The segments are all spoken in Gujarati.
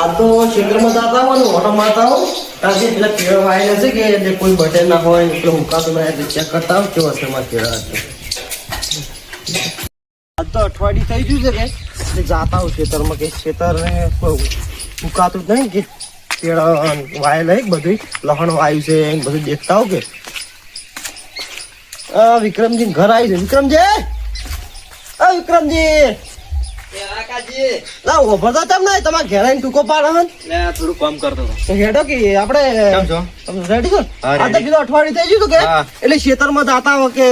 આ તો ક્ષેત્રમાં જાતા હોય ને ઓટો મારતા હોય ત્યાંથી પેલા કેળા વાયેલા છે કે એટલે કોઈ બટન ના હોય એટલે હુકાતું ના એટલે ચેક કરતા હોય કેવા છે એમાં કેળા હશે આજ તો અઠવાડિયું થઈ ગયું છે કે, એટલે જાતા હોય ખેતરમાં કે ખેતરને હુકાતું જ નહીં કે કેળા વાયેલા એક બધું લહણ વાયુ છે એમ બધું દેખતા હો કે. આ વિક્રમજી ઘર આવી છે. વિક્રમજી! આ વિક્રમજી! ના ઓભરતા તેમ નહીં તમારે ઘેર આવીને ટૂંકો પાડે હન થોડું કામ કરતો તો હેડો કે આપણે કેમ છો? તમે રેડી છો? આ તો કીધું અઠવાડિયું થઈ ગયું કે? એટલે ખેતરમાં જાતા હોય કે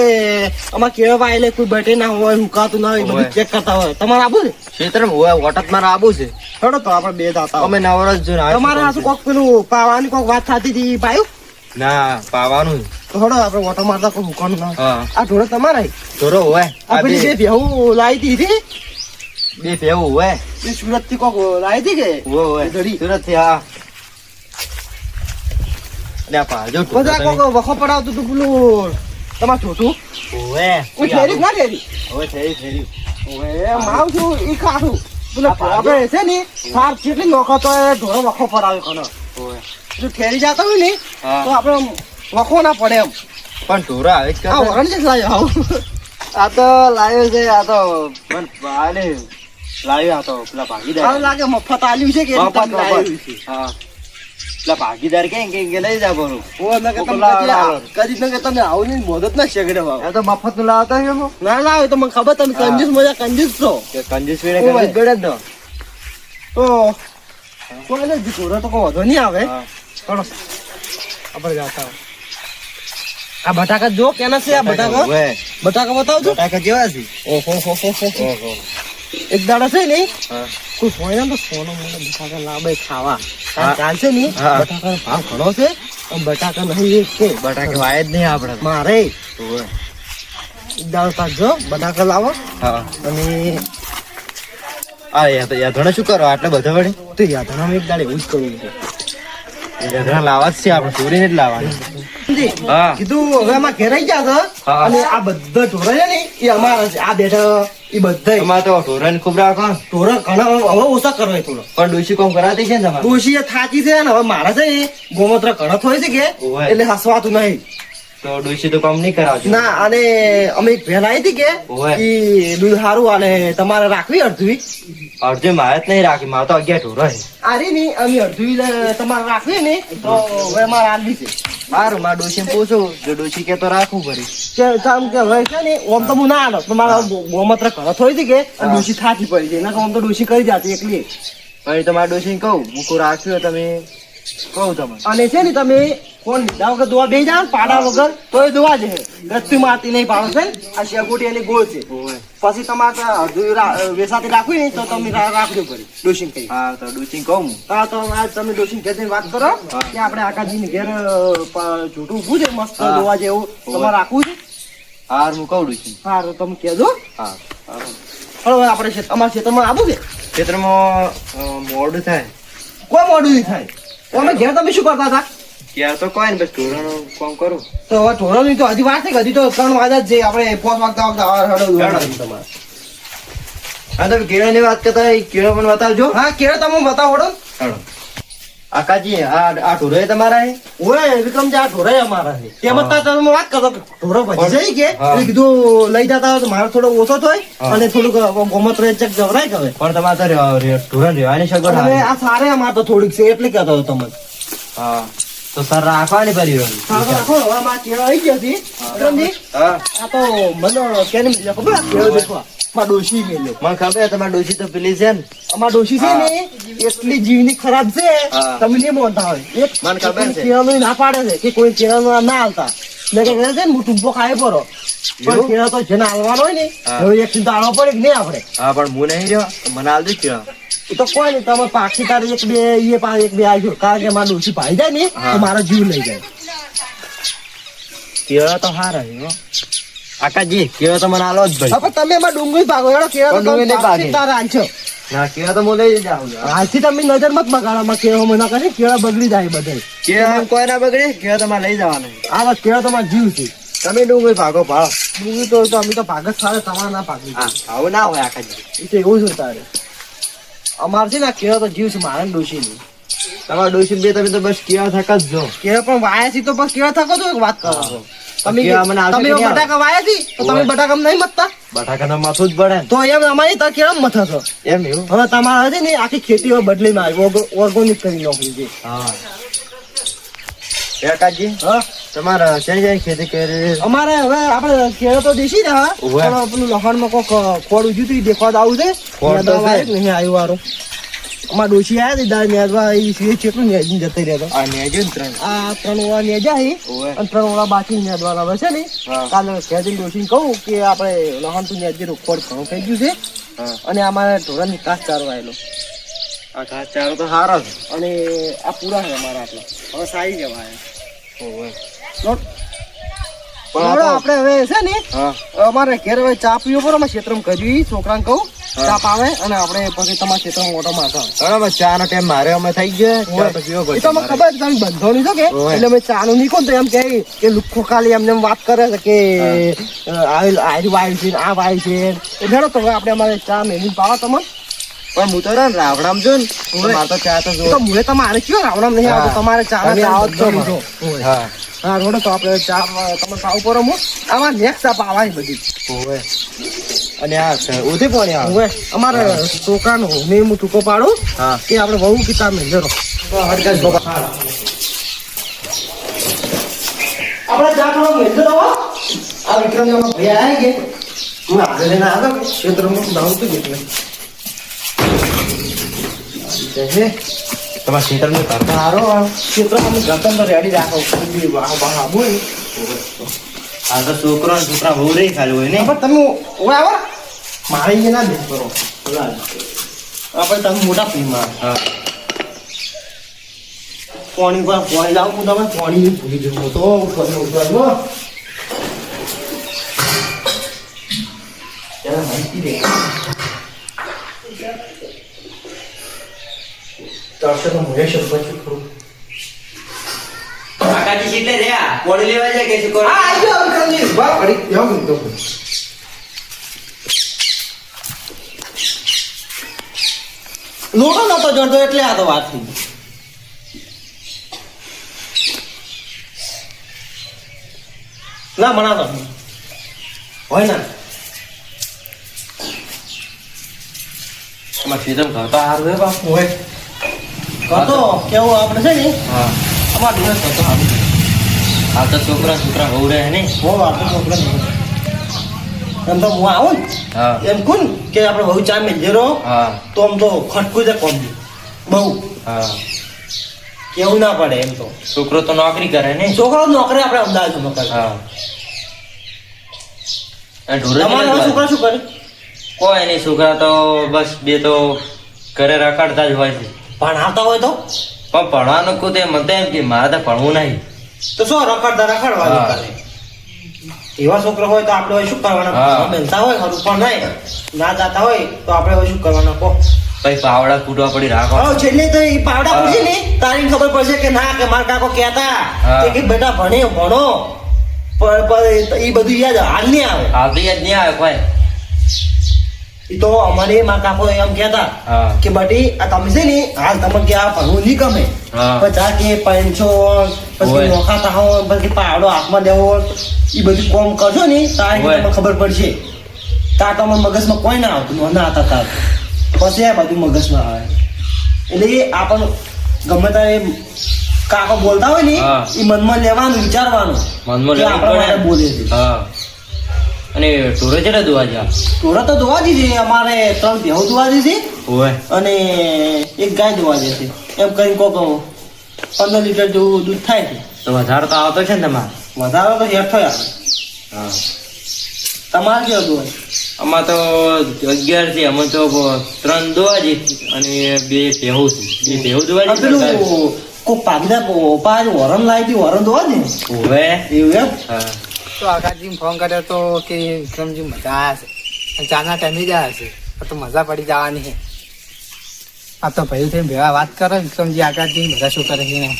આમાં કેળવા એટલે કોઈ બેઠે ના હોય હુકાતું ના હોય બધું ચેક કરતા હોય. તમારે આવું છે? ક્ષેત્રમાં હોય વોટત મારે આબુ છે. હેડો તો આપણે બે જાતા અમે નવરસ જોઈને તમારે આ શું કોક પેલું પાવાની કોક વાત થતી હતી પાયું ના પાવાનું. તો હેડો આપણે ઓટો મારતા કોઈ હુકાનું ના આ ઢોળે તમારા? ધોરો હોય. આ પેલી ભેહું લાવી બે ભેવું હોય એ સુરતથી કોક લાવી હતી કે ઘડી. સુરતથી હા અને પાજો બધા કોક વખો પડાવતું તું પેલું તમારે છોટું હોય કોઈ ઠેરી ના ઠેરી ઓએ માવ છું ઈ ખાધું પેલો આપણે છે ને સાર કેટલી નોખો તો એ ઢોરો વખો પડાવે કનો જો ઠેરી જતા હોય ને તો આપણે વખો ના પડે એમ પણ ઢોરા આવે જ આ વરણ લાયો તો લાવ્યો છે આ તો આને લાવ્યો આ તો પેલા ભાગીદાર લાગે મફત આલ્યું છે કે મફત, લાવ્યું છે. હા પેલા ભાગીદાર કે કે કે લઈ જા બોલું ઓય મેં કે તમે કદી લાવો. તમે આવું નહીં મોદત ના શેકડે વાવ તો મફતનું લાવતા છે ના લાવે તો મને ખબર તમે. કંજૂસ મજા કંજૂસ છો કે કંજૂસ વિને. કંજૂસ જ ને. તો કોને ઢોરો તો કો વધો નહીં આવે હા. ચલો આપણે જાતા આ બટાકા જો કેના છે આ બટાકા બટાકા બતાવજો બટાકા કેવા છે ઓહો હો હો હો હો. એક દાડા છે ને કોઈ હોય ને તો સોનો મને બટાકા લાવે ખાવા. ચાલશે ને. બટાકા ભાવ ઘણો છે બટાકા નહીં એક છે. બટાકા વાય જ નહીં આપણે મારે. એક દાડો પાકજો બટાકા લાવો. અને આ યાધણા શું કરો? આટલા બધા વડે તો યાદ એક દાડે એવું જ કરવું છે. યાધણા લાવવા જ છે આપણે ચોરીને જ લાવવાની. કીધું હવે આમાં ઘેરાઈ ગયા છે. અને આ બધા ઢોરા છે ને એ અમારા છે. આ બેઠા એ બધા અમાર તો ઢોરાને ખૂબ રાખો. ઢોરા ઘણા હવે ઓછા કરવા થોડો. પણ ડોશી કોમ કરાતી છે ને તમારે? ડોશી થાકી છે ને હવે મારા છે ગોમૂત્ર ઘણા થોય છે કે એટલે હસવાતું નહીં. તો ડોસી તો કામ નહીં કરાવજો. ના અને અમે એક ભેલ આવી હતી કે. ઈ દૂધ સારું અને તમારે રાખવી અડધું અડધે મારે જ નહીં રાખી મારે તો અગિયાર ઢોરો છે. આરી નહીં અમે અડધું તમારે રાખવી ને તો હવે મારે આલવી છે. સારું મારા ડોસી પૂછું જો ડોસી કે તો રાખવું પડી. કે કામ કે હવે છે ને ઓમ તો હું ના આલો પણ મારા ગોમત્ર ઘર થોડી હતી કે ડોસી થાકી પડી છે એના કામ તો ડોસી કરી જતી એકલી. પછી તમારા ડોસી કહું મૂકું રાખ્યું તમે. કહું તમે અને છે ને તમે ફોન લીધા વગર દોવા બે જાય પાડા વગર તો એ દોવા છે ગત્તી મારતી નહીં પાડો છે આ શેકોટી એની ગોળ છે. પછી તમારે વેસાતી રાખવી ને તો તમે રાખજો પડી ડોસિંગ કહી હા તો ડોસિંગ કહું હા. તો આજ તમે ડોસિંગ ઘેર વાત કરો કે આપણે આકાજી ઘેર જૂઠું ઊભું છે મસ્ત હા. દોવા જેવું. તમારે રાખવું છે? હાર હું કહું ડોસિંગ હા તો તમે કહેજો. હા. હવે આપણે અમારા ખેતરમાં આવું છે? ક્ષેત્રમાં મોડું થાય. કોઈ મોડું નહીં થાય? તમે ઘેર તમે શું કરતા હતા? ત્યાં તો કોઈ ને બસ ઢોરાનું કોમ કરું. તો હવે ઢોરો નહીં તો હજી વાત છે હજી તો ત્રણ વાગ્યા જ છે આપણે પોસ વાગતા વાગતા હળ હડો તમારે હા તો કેળાની વાત કરતા કેળો પણ બતાવજો. હા કેળો તમે બતાવો હડો. આકાજી આ આ ઢોરે તમારા હે? ઓય વિક્રમજી આ ઢોરે અમારા હે. તેમ બતા. તમે વાત કરો ઢોરો ભજી જાય કે. કીધું લઈ જતા હોય તો મારો થોડો ઓછો થાય. અને થોડુંક રહે ચક જવરાય કે હવે પણ તમારે તો રે- રે- રહેવાની સગવડ આ સારે અમાર તો થોડીક છે એટલે કહેતો હતો તમને. હા. તો સર રાખવાની પડી રાખો હવે અમારા કેળા આવી ગયો છે. વિક્રમજી હા. આ તો મને કેને મિલ્યો ખબર કેળો દેખવા મારા ડોશી મિલ્યો મને ખબર તમારી ડોશી તો પેલી છે ને. અમાર ડોશી છે ને એટલી જીવની ખરાબ છે હા. તમે નહીં માનતા હોય. એક મને ખબર છે. ના પાડે છે કે કોઈ કેળાનું ના આવતા મેં કે છે ને હું ટૂંપો ખાઈ પરો પણ? કેળા તો જેને હાલવાનો હોય ને એક ચિંતા આલવો પડે કે નહીં આપણે હા પણ હું નહીં રહ્યો મને આલ દે કેળા તો કોઈ નહીં તમે પાક્ષી તારે એક બે એ પા એક બે આવજો કારણ કે મારા ડોશી ભાઈ જાય ને તો મારો જીવ લઈ જાય. કેળા તો હારા છે આકાજી કેળા તો મને આલો જ ભાઈ. હવે તમે એમાં ડુંગળી ભાગો એડો કેળા તો તમે ભાગે. તારે હાલશો. ના કેળા તો હું લઈ જાઉં. હાલથી તમે નજર મત બગાડવામાં કેળા મને કરે કેળા બગડી જાય બધે કેળા કોઈ ના બગડે કેળા તમારે લઈ જવાના. આ વાત કેળા તમારા જીવ છે. તમે ડુંગળી ભાગો ભાવ ડુંગળી તો તો અમે તો ભાગ જ સારા તમારા ના ભાગી હા આવું ના હોય આકાજી એ તો એવું છે તારે. અમારે છે ને કેળા તો જીવ છે મારે ને ડોશીની. તમારા ડોશી બે તમે તો બસ કેળા થકા જ જો કેળા પણ વાયા છે તો બસ કેળા થકો છો વાત કરો. છો તમે? બટાકા વાયા છે તો તમે બટાકા નહીં મતતા? બટાકાના માથું જ પડે તો એમ અમારી તો કેળા મથા છો. એમ એવું? હવે તમારે છે ને આખી ખેતી બદલી માં ઓર્ગોનિક કરી નાખવી છે. હા. કાકાજી હા. તમારા શેની શેની ખેતી કરી? અમારે હવે આપણે કેળા તો દેશી ને હા પેલું લહણમાં કોક ખોડ ઉજ્યું હતું દેખવા આવું છે. ખોડ તો નહીં આવ્યું વારો. અમારા ડોશી આવ્યા હતા નેદવા એ કેટલું નેજી જતી રહેતો આ નેજે ત્રણ? આ ત્રણ ઓળા નેજા હી અને ત્રણ ઓળા બાકી નેદવાના હવે છે ને. કાલે ખેતી ડોશી કહું કે આપણે લહણ તું નેદી ખોડ ઘણું થઈ ગયું છે. અને અમારે ઢોરાની કાચ ચારો આવેલો. આ ઘાસ ચારો તો સારા છે. અને આ પૂરા છે અમારા આટલા. હવે સારી જવાય. ઓવે. લોટ પણ આ લોડો તો- આપણે હવે છે ને અમારે ઘેર હવે ચા પીવો પડે અમારે ક્ષેત્રમાં કર્યું છોકરાને કહું. ચા પાવે અને આપણે પછી તમારા ક્ષેત્રમાં ઓટો મારતા બરાબર ચા નો ટાઈમ મારે અમે થઈ ગયો ચા તો પીવો એ તો અમને ખબર છે તમે બંધોની છો કે? એટલે અમે ચા નું નીકળો તો એમ કહે કે લુખ્ખો ખાલી એમને એમ વાત કરે છે કે આ આયુ વાયુ છે આ વાયુ છે. એટલે તો હવે આપણે અમારે ચા મેલી પાવો તમને. પણ હું તો રે જો ને મારે તો ચા તો જો તો તમારે કયો રાવણામ નહીં આવતો? તમારે ચા આવતો. હા. હા રોડો તો આપણે ચા તમે સાવ પર મો આમાં નેક્સ્ટ ચા પાવાની બધી. ઓવે. અને આ ઉધી પોણી આવે હવે અમારે છોકરાનો મેં હું ટૂંકો પાડું હા. કે આપણે બાબા ચા થોડો મેળવો રહો આ વિક્રમ ભાઈ આવી ગયા હું આગળ લઈને આવ્યો કે ક્ષેત્રમાં નામ તો એટલે હે. તમારા ખેતર ને ઘર તો સારો ખેતર અમે ગતમ તો રેડી રાખો. આબુ આ તો છોકરો ને છોકરા બહુ રહી ખાલી હોય ને. પણ તમે ઓય આવો મારે અહીંયા ના બેસ કરો આપણે તમે મોટા પીમાં. હા. પાણી પર પાણી લાવું હું તમે પાણી ભૂલી જવું તો ઉપર ઉઠવાનું ચારસો તો મુજે શબ્દ છું ખરું કાકાજી સીટલે રહ્યા. પોણી લેવા જાય કે શું કરો? આ આવજો અંકલજી વાહ પડી જાવ તો લોડો નતો જડતો એટલે આ તો વાત થઈ ના મના તો હોય ના. તમારા ખેતર ઘર તો સારું હે બાપુ. હોય. કતો કેવું આપણે છે ને? હા. અમાર દિવસ સારું આ તો છોકરા છોકરા બહુ રહે ને? હો આ તો છોકરા એમ તો હું આવું ને? હા. એમ કોણ કે આપણે બહુ ચા મેળજે રહો હા. તો આમ તો ખટકું છે કોમ બહુ. હા. કેવું ના પડે એમ તો. છોકરો તો નોકરી કરે ને? છોકરો નોકરી આપણે અમદાવાદ કરે. તમારા છોકરા શું કરે? કોઈ નહીં છોકરા તો બસ બે તો ઘરે રખડતા જ હોય છે. ભણાવતા હોય તો? પણ ભણવાનું કહું તો મને એમ કે મારે તો ભણવું નહીં. તો શું રખડતા રખડવાનું કરે? એવા છોકરા હોય તો આપણે હવે શું કરવાના. બનતા હોય ખરું પણ નહીં. ના જાતા હોય તો આપણે હવે શું કરવાના કહો? પછી પાવડા કૂટવા પડી રાખો. છેલ્લે તો એ પાવડા. પૂછી ને તારી ખબર પડશે કે ના કે મારા કાકો કહેતા. કે બેટા ભણે ભણો. પણ એ બધું યાદ હાલ નહીં આવે. હાલ યાદ નહીં આવે એ તો અમારે મારા કાકો એમ કેતા કે બટી આ તમે છે ને હાલ તમે કે આ ભણવું નહીં ગમે. પચાસ કે પાંચસો પછી હોય. નોખા થાઓ પછી પાવડો હાથમાં દેવો એ બધું કોમ કરશો ને તારે તમને ખબર પડશે. તા તમે મગજમાં કોઈ ના આવતું ના હતા તાર. પછી આ બધું મગજમાં આવે. એટલે એ આપણને ગમે ત્યારે કાકો બોલતા હોય ને એ મનમાં લેવાનું વિચારવાનું મનમાં કે લેવું આપણા માટે પડે. બોલે છે. હા. અને ઢોરો ચડે ધોવા જા. ઢોરા તો ધોવા દીધી અમારે ત્રણ ભેહું ધોવા દીધી ઓય. અને એક ગાય ધોવા જશે એમ કરીને કહો પંદર લીટર જેવું દૂધ થાય છે. તો વધારે તો આવતો છે ને તમારે? વધારો તો હેઠ હા. તમારે કેવું ધોવાય આમાં તો અગિયાર છે અમે તો ત્રણ દોવા છે અને બે ભેહું છે. બે ભેહું દોવા આ કોઈ પેલું કોક પાંચ વરણ લાવી હતી વરણ ધોવા ને ઓવે. એવું એમ? હા. તો આકાશજી ફોન કર્યો તો કે વિક્રમજી મજા આવ્યા છે. ચાના ટાઈમે જ આવ્યા છે. આ તો મજા પડી જવાની છે. આ તો ભાઈ થઈને ભેગા વાત કરો વિક્રમજી આકાશજી બધા શું કરે છે ને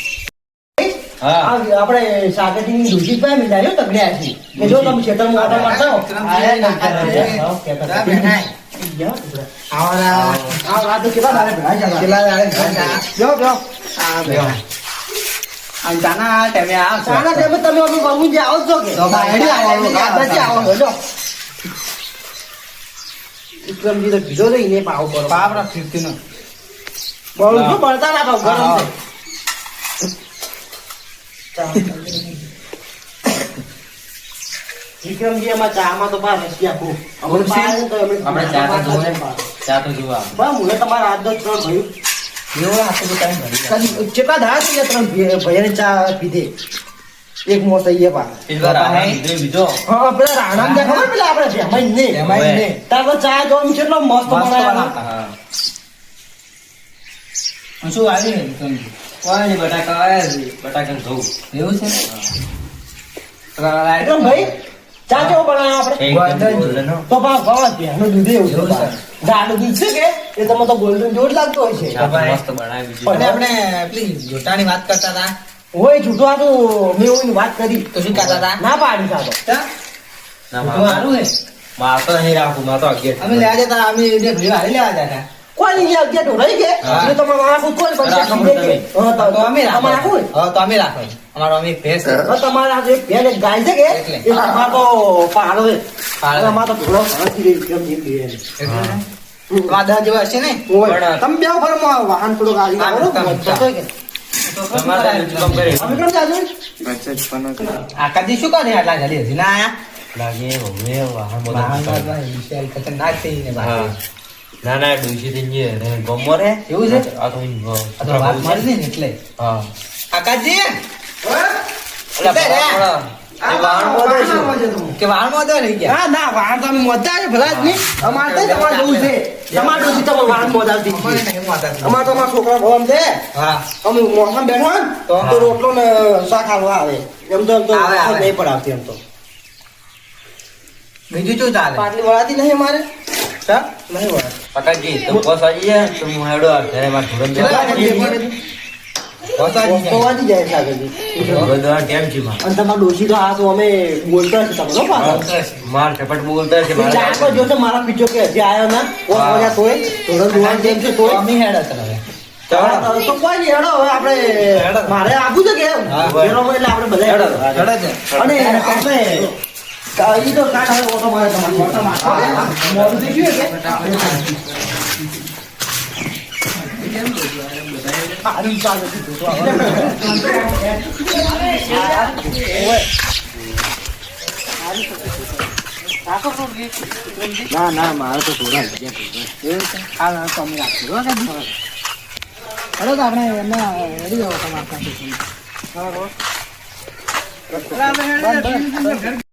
હા. આ આપણે શાકભાજીની ડૂસી પાય મિલાયો તગડ્યા છે. જો તમે ખેતરમાં આટા મારતા હો વિક્રમજી, આયા ના કરે. હા, કહેતા હતા. ગયા ટુકડા. આવવાના આ રાત અને ટાઈમે ટાઈમે તમે અમે બાબુજી આવો જ છો કે? આવો, આ આવો, હેડો. વિક્રમજી તો કીધો નહીં ને પાવ કરો બાપરા ફિફ્ટીનો. બળું શું બળતા ના પાવ ગરમ. છે. વિક્રમજી એમાં ચામાં તો પાસ હસી અમે આપણે ચા તો જોવે. ચા તો જોવા. બા મુએ તમારા હાથ ત્રણ ભાઈ એવો આખો ટાઈમ ભરી કેટલા દાડા થઈ ગયા ત્રણ ભે- ભાઈને ચા પીધે. એક મોસ અહીંયા પા પેલા રાણા બીજો. હા પેલા રાણા ને ખબર પેલા આપણે ભેમાઈ ને એમાં ને. તાર ચા જોવાનું કેટલો મસ્ત બનાવ્યો. હા. શું આવી ને વિક્રમજી? કોઈ બટાકા આવ્યા છે. બટાકા ધોવું. એવું છે? ભાઈ ચા કેવો બનાવ્યો આપણે એકદમ golden હો. તો પા ભાવ ભેનું દૂધ એવું એવું છે છે. દૂધ છે કે એ તમે તો ગોલ્ડન જેવું જ હોય છે. અને આપણે પેલી જોટાની વાત કરતા હતા. હોય જૂઠું આ તો મેં વાત કરી. તો શું કહેતા હતા? ના પાડી સાતો ના, તો હે? મારે તો નહીં રાખવું મારે તો અગિયાર અમે લેવા જતા અમે બે ભાઈઓ હારી લેવા જતા. કોઈ નહીં ગયા અગિયાર ઢોરાઈ ગયા એટલે તમારે રાખવું કોઈ પણ રાખો કે. તમે. હા, તો- અમે તમારે રાખવું રાખો હા તો અમે રાખો અમારો અમે ભેંસ. હા, તમારે આ જે ભેણ એક ગાય છે કે એ તમારે તો પાડો છે પાડો. તો ઢોરો ઘણોથી રહી કેમ એમ ભેણ. વાદા જેવા હશે ને પણ- તમે બે ફરમો વાહન થોડું ગાડી કરે? આકાશજી શું કરે આટલા જલ્દી હજી ના આયા લાગે હવે વાહન બધા વાહન નીકળે. વાળા વિશાલ ખતરનાક થઈ ને બાકી. ના ના ડોશી થઈ ગઈ રે ગમો રે એવું છે? આ તો આ તો વાત મારી ને એટલે. હા. કાકાજી. કે વાળમાં તો. રહી ગયા ના ના વાહન તો અમે છે ભલા જ નહીં. અમારે તો તમારે જવું છે. તમારે તો તમારે વાહન મોજાવતી અમારે છે. નહીં વાતા અમારે તો અમારા છોકરા ભવન છે. હા. અમે મોસમ બેઠા ને તો? રોટલો ને શાક હાલવા આવે. એમ તો. નહીં પડાવતી એમ તો. બીજું શું ચાલે? પાટલી વળાતી નહીં અમારે? સર નહીં વળાતી કાકાજી, તો બસ જાય તો હું હેડો ઘરે મારે ધોરણ આપવું છે કે બધા જ અને ઈ તો કાઢ હવે ઓટો મારે તમારે ઓટો મારે મોડું થઈ ગયું ના ના, મારે તો આપણે.